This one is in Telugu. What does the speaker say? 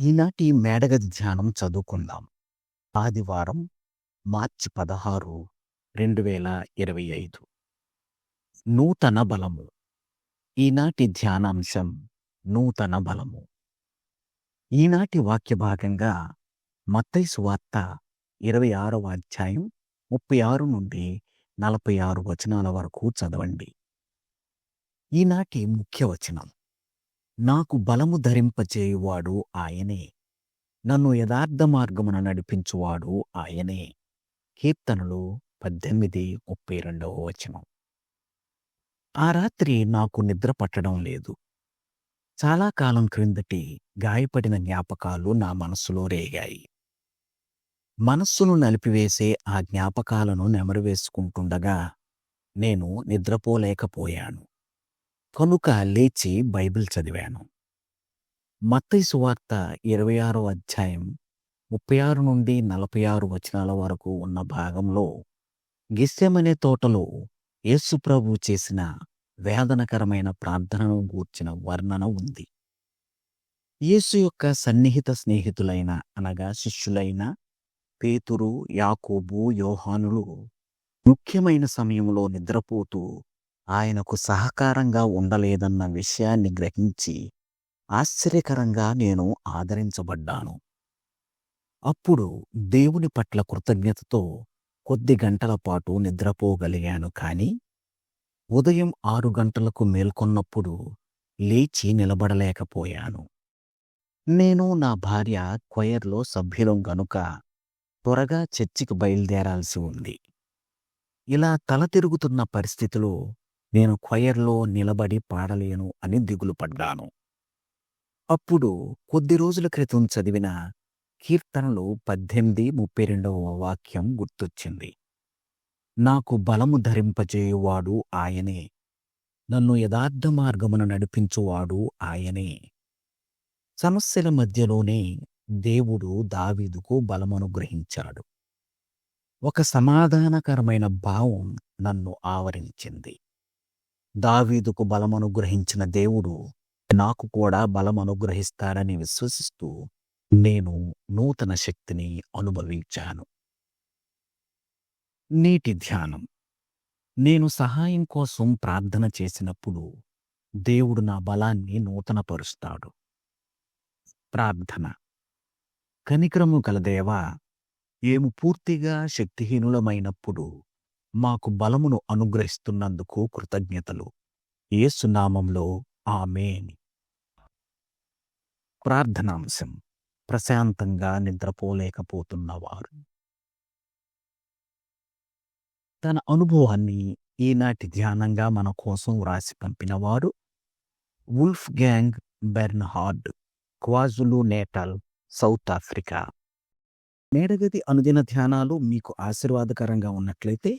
ఈనాటి మేడగది ధ్యానం చదువుకుందాం. ఆదివారం మార్చి పదహారు రెండు వేల ఇరవై ఐదు. నూతన బలము. ఈనాటి ధ్యానాంశం నూతన బలము. ఈనాటి వాక్య భాగంగా మత్తైసు సువార్త ఇరవై ఆరవ అధ్యాయం ముప్పై ఆరు నుండి నలభై ఆరు వచనాల వరకు చదవండి. ఈనాటి ముఖ్య వచనం. నాకు బలము ధరింపచేయువాడు ఆయనే. నన్ను యథార్థ మార్గమున నడిపించువాడు ఆయనే. కీర్తనలు పద్దెనిమిది ముప్పై రెండవ వచనం. ఆ రాత్రి నాకు నిద్ర పట్టడం లేదు. చాలా కాలం క్రిందటి గాయపడిన జ్ఞాపకాలు నా మనస్సులో రేగాయి. మనస్సును నలిపివేసే ఆ జ్ఞాపకాలను నెమరువేసుకుంటుండగా నేను నిద్రపోలేకపోయాను. కనుక లేచి బైబిల్ చదివాను. మత్తయి సువార్త ఇరవై ఆరో అధ్యాయం ముప్పై ఆరు నుండి నలభై ఆరు వచనాల వరకు ఉన్న భాగంలో గిస్సెమనే తోటలో యేసుప్రభు చేసిన వేదనకరమైన ప్రార్థనను గూర్చిన వర్ణన ఉంది. యేసు యొక్క సన్నిహిత స్నేహితులైన అనగా శిష్యులైన పేతురు యాకోబు యోహానులు ముఖ్యమైన సమయంలో నిద్రపోతూ ఆయనకు సహకారంగా ఉండలేదన్న విషయాన్ని గ్రహించి ఆశ్చర్యకరంగా నేను ఆదరించబడ్డాను. అప్పుడు దేవుని పట్ల కృతజ్ఞతతో కొద్ది గంటల పాటు నిద్రపోగలిగాను కాని ఉదయం ఆరు గంటలకు మేల్కొన్నప్పుడు లేచి నిలబడలేకపోయాను. నేను నా భార్య క్వయర్లో సభ్యులం గనుక త్వరగా చర్చికి బయలుదేరాల్సి ఉంది. ఇలా తల తిరుగుతున్న పరిస్థితిలో నేను క్వయర్లో నిలబడి పాడలేను అని దిగులు పడ్డాను. అప్పుడు కొద్ది రోజుల క్రితం చదివిన కీర్తనలు పద్దెనిమిది ముప్పై రెండవ వాక్యం గుర్తొచ్చింది. నాకు బలము ధరింపజేయువాడు ఆయనే. నన్ను యథార్థ మార్గమున నడిపించువాడు ఆయనే. సమస్యల మధ్యలోనే దేవుడు దావీదుకు బలమనుగ్రహించాడు ఒక సమాధానకరమైన భావం నన్ను ఆవరించింది. దావీదుకు బలమనుగ్రహించిన దేవుడు నాకు కూడా బలమనుగ్రహిస్తాడని విశ్వసిస్తూ నేను నూతన శక్తిని అనుభవించాను. నీటి ధ్యానం. నేను సహాయం కోసం ప్రార్థన చేసినప్పుడు దేవుడు నా బలాన్ని నూతనపరుస్తాడు. ప్రార్థన. కనికరము కలదేవా ఏము పూర్తిగా శక్తిహీనులమైనప్పుడు మాకు బలమును అనుగ్రహిస్తున్నందుకు కృతజ్ఞతలు. ఏసునామంలో ఆమేన్. ప్రార్థనాంశం. ప్రశాంతంగా నిద్రపోలేకపోతున్నవారు. తన అనుభవాన్ని ఈనాటి ధ్యానంగా మన కోసం వ్రాసి పంపినవారు Wolfgang Bernhard KwaZulu Natal South Africa. మేడగది అనుదిన ధ్యానాలు మీకు ఆశీర్వాదకరంగా ఉన్నట్లయితే